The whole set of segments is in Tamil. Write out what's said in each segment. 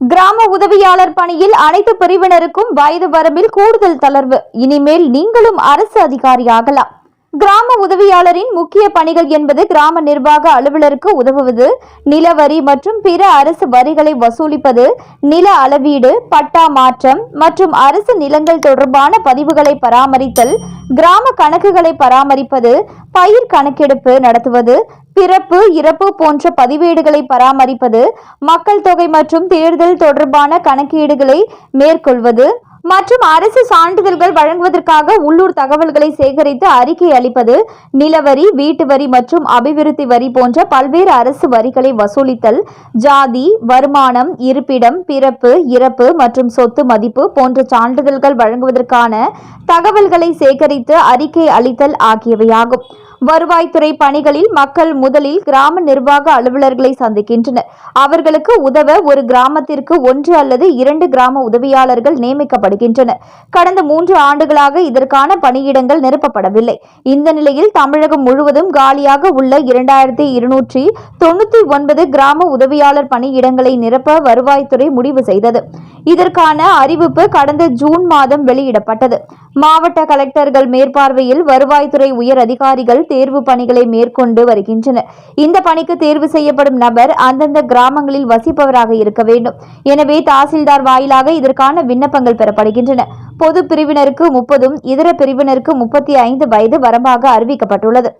கிராம உதவியாளர் பணியில் அனைத்து பிரிவினருக்கும் வயது வரம்பில் கூடுதல் தளர்வு. இனிமேல் நீங்களும் அரசு அதிகாரியாகலாம். கிராம உதவியாளரின் முக்கிய பணிகள் என்பது கிராம நிர்வாக அலுவலருக்கு உதவுவது நிலவரி மற்றும் பிற அரசு வரிகளை வசூலிப்பது நில அளவீடு பட்டா மாற்றம் மற்றும் அரசு நிலங்கள் தொடர்பான பதிவுகளை பராமரித்தல் கிராம கணக்குகளை பராமரிப்பது பயிர் கணக்கெடுப்பு நடத்துவது பிறப்பு இறப்பு போன்ற பதிவேடுகளை பராமரிப்பது மக்கள் தொகை மற்றும் தேர்தல் தொடர்பான கணக்கீடுகளை மேற்கொள்வது மற்றும் அரசு சான்றிதழ்கள் வழங்குவதற்காக உள்ளூர் தகவல்களை சேகரித்து அறிக்கை அளிப்பது நிலவரி வீட்டு வரி மற்றும் அபிவிருத்தி வரி போன்ற பல்வேறு அரசு வரிகளை வசூலித்தல் ஜாதி வருமானம் இருப்பிடம் பிறப்பு இறப்பு மற்றும் சொத்து மதிப்பு போன்ற சான்றிதழ்கள் வழங்குவதற்கான தகவல்களை சேகரித்து அறிக்கை அளித்தல் ஆகியவையாகும். வருவாய்த்துறை பணிகளில் மக்கள் முதலில் கிராம நிர்வாக அலுவலர்களை சந்திக்கின்றனர். அவர்களுக்கு உதவ ஒரு கிராமத்திற்கு ஒன்று அல்லது இரண்டு கிராம உதவியாளர்கள் நியமிக்கப்படுகின்றனர். கடந்த மூன்று ஆண்டுகளாக இதற்கான பணியிடங்கள் நிரப்பப்படவில்லை. இந்த நிலையில் தமிழகம் முழுவதும் காலியாக உள்ள இரண்டாயிரத்தி இருநூற்றி தொண்ணூத்தி ஒன்பது கிராம உதவியாளர் பணியிடங்களை நிரப்ப வருவாய்த்துறை முடிவு செய்தது. இதற்கான அறிவிப்பு கடந்த ஜூன் மாதம் வெளியிடப்பட்டது. மாவட்ட கலெக்டர்கள் மேற்பார்வையில் வருவாய்த்துறை உயர் அதிகாரிகள் தேர்வு பணிகளை மேற்கொண்டு வருகின்றனர். இந்த பணிக்கு தேர்வு செய்யப்படும் நபர் அந்தந்த கிராமங்களில் வசிப்பவராக இருக்க வேண்டும். எனவே தாசில்தார் வாயிலாக இதற்கான விண்ணப்பங்கள் பெறப்படுகின்றன. பொது பிரிவினருக்கு முப்பதும் இதர பிரிவினருக்கு முப்பத்தி ஐந்து வயது வரம்பாக அறிவிக்கப்பட்டுள்ளது.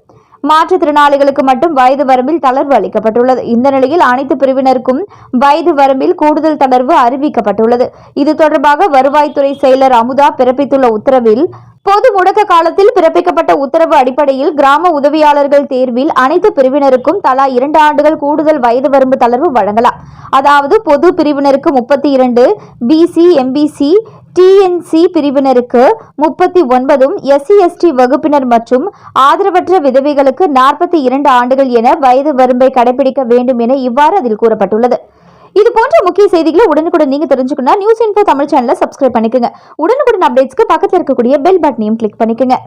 மாற்றுத்திறனாளிகளுக்கு மட்டும் வயது வரம்பில் தளர்வு அளிக்கப்பட்டுள்ளது. இந்த நிலையில் அனைத்து பிரிவினருக்கும் வயது வரம்பில் கூடுதல் தளர்வு அறிவிக்கப்பட்டுள்ளது. இது தொடர்பாக வருவாய்த்துறை செயலர் அமுதா பிறப்பித்துள்ள உத்தரவில் பொது முடக்க காலத்தில் பிறப்பிக்கப்பட்ட உத்தரவு அடிப்படையில் கிராம உதவியாளர்கள் தேர்வில் அனைத்து பிரிவினருக்கும் தலா இரண்டு ஆண்டுகள் கூடுதல் வயது வரம்பு தளர்வு வழங்கலாம். அதாவது பொது பிரிவினருக்கு முப்பத்தி இரண்டு பிசி எம்பிசி டிஎன்சி பிரிவினருக்கு முப்பத்தி ஒன்பதும் எஸ்சி எஸ்டி வகுப்பினர் மற்றும் ஆதரவற்ற விதவைகளுக்கு நாற்பத்தி இரண்டு ஆண்டுகள் என வயது வரம்பை கடைபிடிக்க வேண்டும் என இவ்வாறு அதில் கூறப்பட்டுள்ளது. இது போன்ற முக்கிய செய்திகளை உடனுக்குடன் நீங்க தெரிஞ்சுக்கணும்னா நியூஸ் இன்ஃபோ தமிழ் சேனலை சப்ஸ்கிரைப் பண்ணிக்கோங்க. உடனுக்குடன் அப்டேட்ஸ்க்கு பக்கத்தில் இருக்கக்கூடிய பெல் பட்டனையும் கிளிக் பண்ணிக்கோங்க.